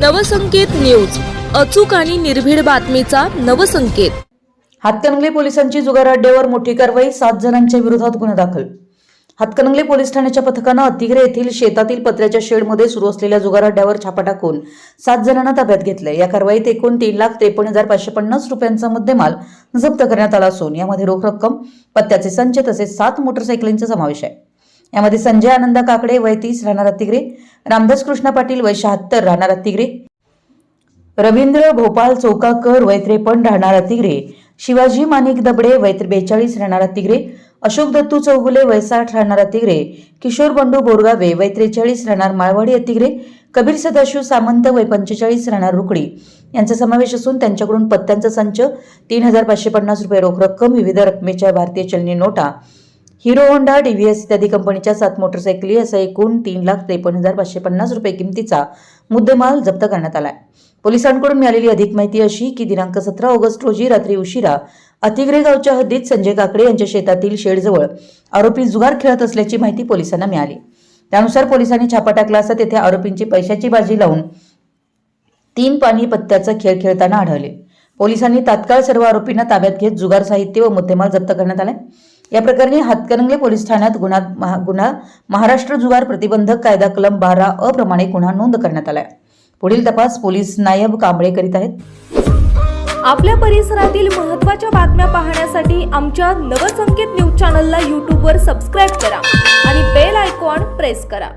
Navsanket news अचूक आणि निर्भीड बातमीचा नवसंकेत. हातकणंगले पोलिसांची जुगार अड्ड्यावर मोठी कारवाई सात जणांच्या विरोधात गुन्हा दाखल. हातकणंगले पोलीस ठाण्याच्या पथकानं अतिग्रे येथील शेतातील पत्र्याच्या शेडमध्ये सुरू असलेल्या जुगार अड्ड्यावर छापा टाकून सात जणांना ताब्यात घेतलंय. या कारवाईत एकूण तीन लाख त्रेपन्न हजार पाचशे पन्नास रुपयांचा मुद्देमाल जप्त करण्यात आला असून यामध्ये रोख रक्कम पत्त्याचे संच तसेच सात मोटरसायकलींचा समावेश आहे. यामध्ये संजय आनंद काकडे वय तीस राहणार अतिग्रे रामदास कृष्ण पाटील वय शहात्तर राहणार अतिग्रे रवींद्र भोपाल चौकाकर वय त्रेपन्न राहणार अतिग्रे शिवाजी माणिक दबडे वय बेचाळीस राहणार अतिग्रे अशोक दत्तू चौगुले वय साठ राहणार अतिग्रे किशोर बंडू बोरगावे वय त्रेचाळीस राहणार माळवाडी अतिग्रे कबीर सदाशिव सामंत वय पंचेचाळीस राहणार रुकडी. यांचा समावेश असून त्यांच्याकडून पत्त्यांचा संच तीन हजार पाचशे पन्नास रुपये रोख रक्कम विविध रकमेच्या भारतीय चलनी नोटा हिरो होंडा डीव्हीएस इत्यादी कंपनीच्या सात मोटरसायकली असा एकूण तीन लाख त्रेपन्न हजार पाचशे पन्नास रुपये किमतीचा मुद्देमाल जप्त करण्यात आलाय. पोलिसांकडून मिळालेली अधिक माहिती अशी की दिनांक सतरा ऑगस्ट रोजी रात्री उशिरा अतिग्रे गावच्या हद्दीत संजय काकडे यांच्या शेतातील शेडजवळ आरोपी जुगार खेळत असल्याची माहिती पोलिसांना मिळाली. त्यानुसार पोलिसांनी छापा टाकला असता तेथे आरोपींची पैशाची बाजी लावून तीन पाणी पत्त्याचा खेळ खेळताना आढळले. पोलिसांनी तात्काळ सर्व आरोपींना ताब्यात घेत जुगार साहित्य व मुद्देमाल जप्त करण्यात आलाय. या प्रकरणी हातकणंगले पोलीस ठाण्यात गुन्हा महा- गुन्हा महाराष्ट्र जुगार प्रतिबंधक कायदा कलम बारा अप्रमाणे गुन्हा नोंद करण्यात आलाय. पुढील तपास पोलीस नायब कांबळे करीत आहेत. आपल्या परिसरातील महत्त्वाच्या बातम्या पाहण्यासाठी आमच्या नवसंकेत न्यूज चॅनलला यूट्यूबवर सबस्क्राईब करा आणि बेल आयकॉन प्रेस करा.